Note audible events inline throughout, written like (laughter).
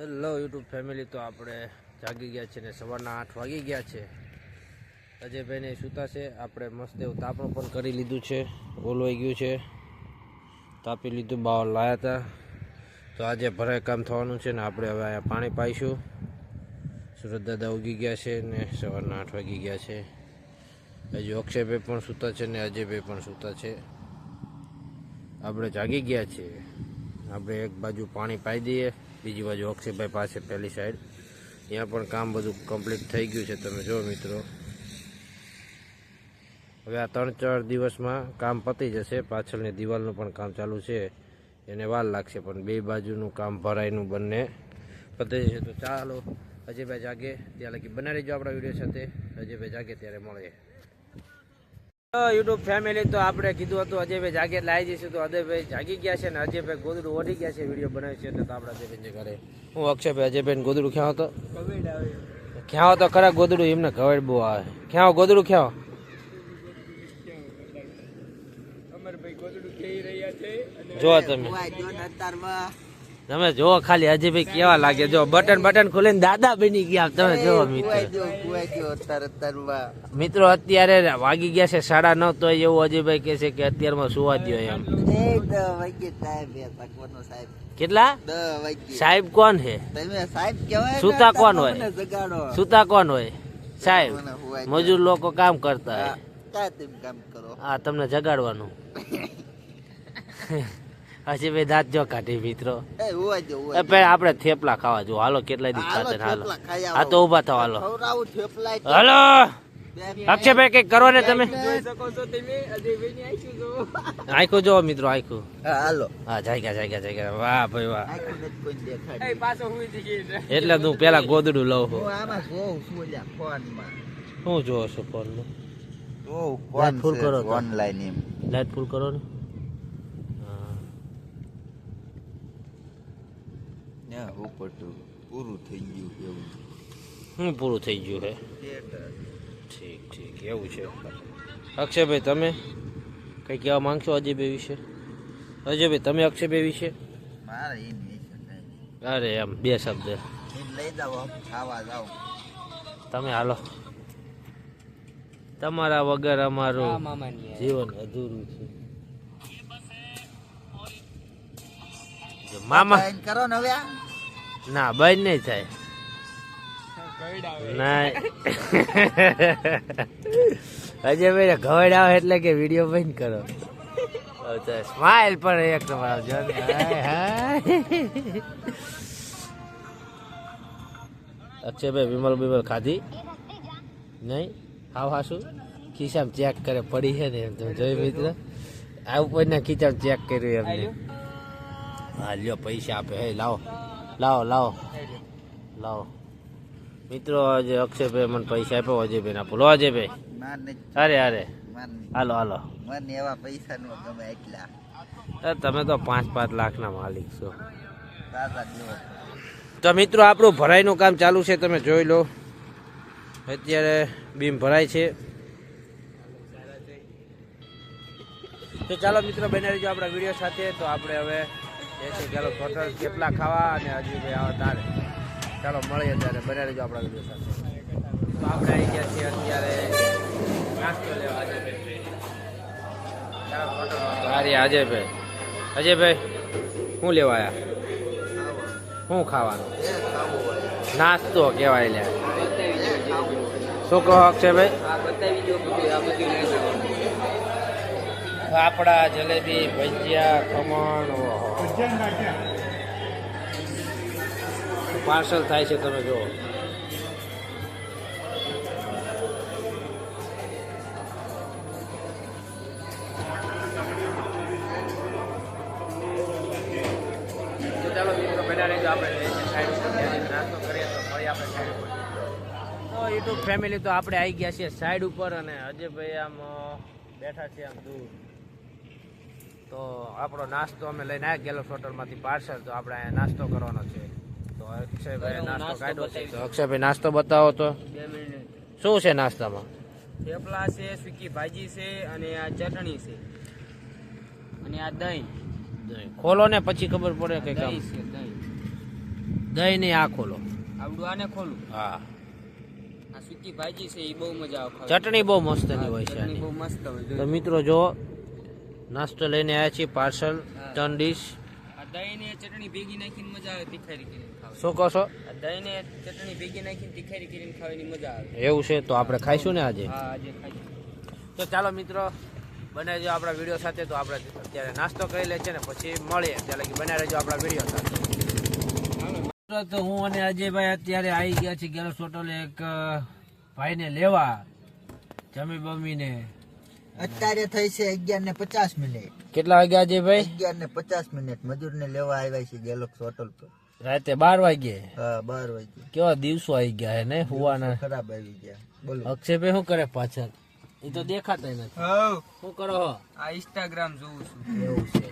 Hello YouTube family તો આપણે જાગી ગયા છે ને સવારના આઠ વાગી ગયા છે. અજયભાઈને સૂતા છે. આપણે મસ્ત એવું તાપણું પણ કરી લીધું છે. ઓલવાઈ ગયું છે. તાપી લીધું બાવર લાયા હતા. તો આજે ભરાય કામ થવાનું છે ને આપણે હવે અહીંયા પાણી પાઈશું. સુરત દાદા ઉગી ગયા છે ને સવારના આઠ વાગી ગયા છે. હજુ અક્ષયભાઈ પણ સૂતા છે ને અજયભાઈ પણ સૂતા છે. આપણે જાગી ગયા છીએ. આપણે એક બાજુ પાણી પાઈ દઈએ. બીજી બાજુ અક્ષયભાઈ પાસે પહેલી સાઈડ ત્યાં પણ કામ બધું કમ્પ્લીટ થઈ ગયું છે, તમે જુઓ મિત્રો. હવે આ ત્રણ ચાર દિવસમાં કામ પતી જશે, પાછળની દિવાલનું પણ કામ ચાલુ છે. એને વાર લાગશે, પણ બે બાજુનું કામ ભરાયનું બંને પતી જશે. તો ચાલો, અજયભાઈ જાગે. ત્યાં લગી બનાવી જો આપણા વીડિયો સાથે. અજયભાઈ જાગે, ત્યારે મળીએ. યુટ્યુબ ફેમિલી તો આપણે કીધું હતું અજયભાઈ જાગે લાવી જઈશું તો અજયભાઈ જાગી ગયા છે ને અજયભાઈ ગોદડું ઓઢી ગયા છે વીડિયો બનાવે છે એટલે તો આપણે અજયભાઈ ઘરે. હું અક્ષયભાઈ અજયભાઈ ગોદડું ક્યાં હતો? ક્યાં હતો ખરા ગોદડું એમને ખવડ બહુ આવે. ક્યાં ગોદડું ક્યાં જો તમે. તમે જો ખાલી હજી ભાઈ કેવા લાગે. જો બટન બટન ખોલીને દાદા બની ગયા. તમે જો મિત્રો. મિત્રો અત્યારે વાગી ગયા છે સાડા નવ તો એવું હજી ભાઈ કે છે કે અત્યારમાં સુવા દો એમ. કેટલા? સાહેબ કોણ છે સૂતા કોણ હોય? સુતા કોણ હોય? સાહેબ મજૂર લોકો કામ કરતા હોય. હા તમને જગાડવાનું. (laughs) અજયભાઈ દાંત જો કાઢી મિત્રો. એ પેલા આપણે થેપલા ખાવા જો. હાલો કેટલા દિવસ ખાતે ને હાલો. આ તો ઊભા થાવ હાલો. હાલો. અક્ષયભાઈ કંઈક કરો ને તમે? આખું જો મિત્રો આખું હાલો. હા જાગ્યા જાગ્યા જાગ્યા. વાહ ભાઈ વાહ. એટલે હું પેલા ગોદડું લઉં હું શું જોવો છો ફોનનું ફૂલ કરો ઓનલાઈન એમ. લાઈટ ફૂલ કરો ને હા. ને પૂરું થઈ ગયું એવું. શું પૂરું થઈ ગયું હે? ઠીક ઠીક એવું છે. અક્ષયભાઈ તમે કઈ કહેવા માંગશો અજયભાઈ વિશે? અજયભાઈ તમે અક્ષયભાઈ વિશે? અરે એમ બે શબ્દ. લઈ જાઓ આમ ખાવા જાઓ. તમે હાલો. તમારા વગર અમારું જીવન અધૂરું છે. મામા. કરો ને હવે. ના બંધ નહીં થાય. ના. (laughs) અજયભાઈ ઘવડ આવે એટલે કે વીડિયો બંધ કરો. સ્માઇલ પણ એક તમારો જો. અક્ષયભાઈ વિમલ બિમલ ખાધી? નહીં? હાવ હાશું ખિસ્સામાં ચેક કરે પડી છે ને એમ તમે જોઈ મિત્ર? આ ઉપરના ખિસ્સામાં ચેક કર્યું એમને. હા લ્યો પૈસા આપે. હે લાવો. લાવો લાવો. લાવો. મિત્રો આજે અક્ષયભાઈ મને પૈસા આપ્યો અજયભાઈ. ના ભૂલો અજયભાઈ અરે અરે હાલો હાલો. મને એવા પૈસા નો ગમે એટલા. તમે તો પાંચ પાંચ લાખના માલિક છો. તો મિત્રો આપણું ભરાઈનું કામ ચાલુ છે તમે જોઈ લો. અત્યારે બીમ ભરાય છે. તો ચાલો મિત્રો બને રહીજો આપણા વીડિયો સાથે. તો આપણે હવે છે ચાલો ટોટલ કેટલા ખાવા અને હજી ભાઈ આવે તારે. ચાલો મળીએ ત્યારે. બને રહેજો આપણા વીડિયો સાથે. તો આપણે આવી ગયા છીએ અત્યારે નાસ્તો લેવા અજયભાઈ અજયભાઈ અજયભાઈ શું લેવા આવ્યા શું ખાવાનું? નાસ્તો કહેવાય લે શું કહો અક્ષયભાઈ ફાફડા જલેબી, ભજીયા, ખમણ. પાર્સલ થાય છે તમે જુઓ. ચાલો મિત્રો આપણે સાઈડ નાસ્તો કરીએ તો મળીએ આપણે તો યુટ્યુબ ફેમિલી તો આપણે આવી ગયા છીએ સાઈડ ઉપર અને અજયભાઈ આમ બેઠા છે આમ દૂર. તો આપણો નાસ્તો અમે લઈને આવ્યા ગેલો હોટલમાંથી પાર્સલ તો આપણે નાસ્તો કરવાનો છે. તો અક્ષયભાઈ નાસ્તો કાઢ્યો છે. તો અક્ષયભાઈ નાસ્તો બતાવો તો. શું છે નાસ્તામાં? થેપલા છે સૂકી ભાજી છે અને આ ચટણી છે. અને આ દહીં. ખોલો ને પછી ખબર પડે કે કામ. દહીં છે દહીં. દહીં નહીં આ ખોલો. આવડું આને ખોલું? હા. આ સૂકી ભાજી છે એ બહુ મજા આવે ચટણી બહુ મસ્તની હોય છે બહુ મસ્ત હોય. તો. મિત્રો જો નાસ્તો લઈને આવ્યા છીએ પાર્સલ ત્રણ ડીશ. દહીં ને ચટણી ભેગી નાખીને મજા આવે તીખારી કરીને શું કહો છો? દહીં ને ચટણી ભેગી નાખીને તીખારી કરીને ખાવાની મજા આવે. એવું છે? તો આપણે ખાઈશું ને આજે? હા આજે ખાઈશું. તો ચાલો મિત્રો બનાવજો આપણા વીડિયો સાથે તો આપણે અત્યારે નાસ્તો કરી લે છે ને પછી મળીએ. ત્યારે લગી બનાવી રહેજો આપણા વીડિયો સાથે. તો હું અને અજયભાઈ અત્યારે આવી ગયા છે ગેલો હોટલ એક ભાઈને લેવા જમી બમીને. અત્યારે થઈ છે અગિયાર ને પચાસ મિનિટ. કેટલા વાગ્યા અજયભાઈ અગિયાર ને પચાસ મિનિટ. મજૂર ને લેવા આવ્યા છે ગેલોક્સ હોટલ પર. રાતે બાર વાગે હા બાર વાગે કેવા દિવસો આવી ગયા હે ને હુવાના? ખરાબ આવી ગયા. બોલો. અક્ષયભાઈ શું કરે પાછળ? એ તો દેખાતા નથી. શું કરો હો? આ ઇન્સ્ટાગ્રામ જોઉં છું. એવું છે.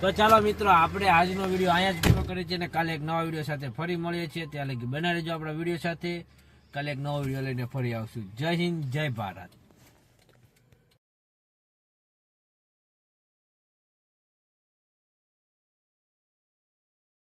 તો ચાલો મિત્રો આપણે આજનો વીડિયો અહીંયા જ પૂરો કરીએ છીએ અને કાલે એક નવા વીડિયો સાથે ફરી મળીએ છીએ. ત્યાં લગી બનાવી રહેજો આપણા વીડિયો સાથે. કાલે એક નવો વીડિયો લઈને ફરી આવશું. જય હિન્દ જય ભારત.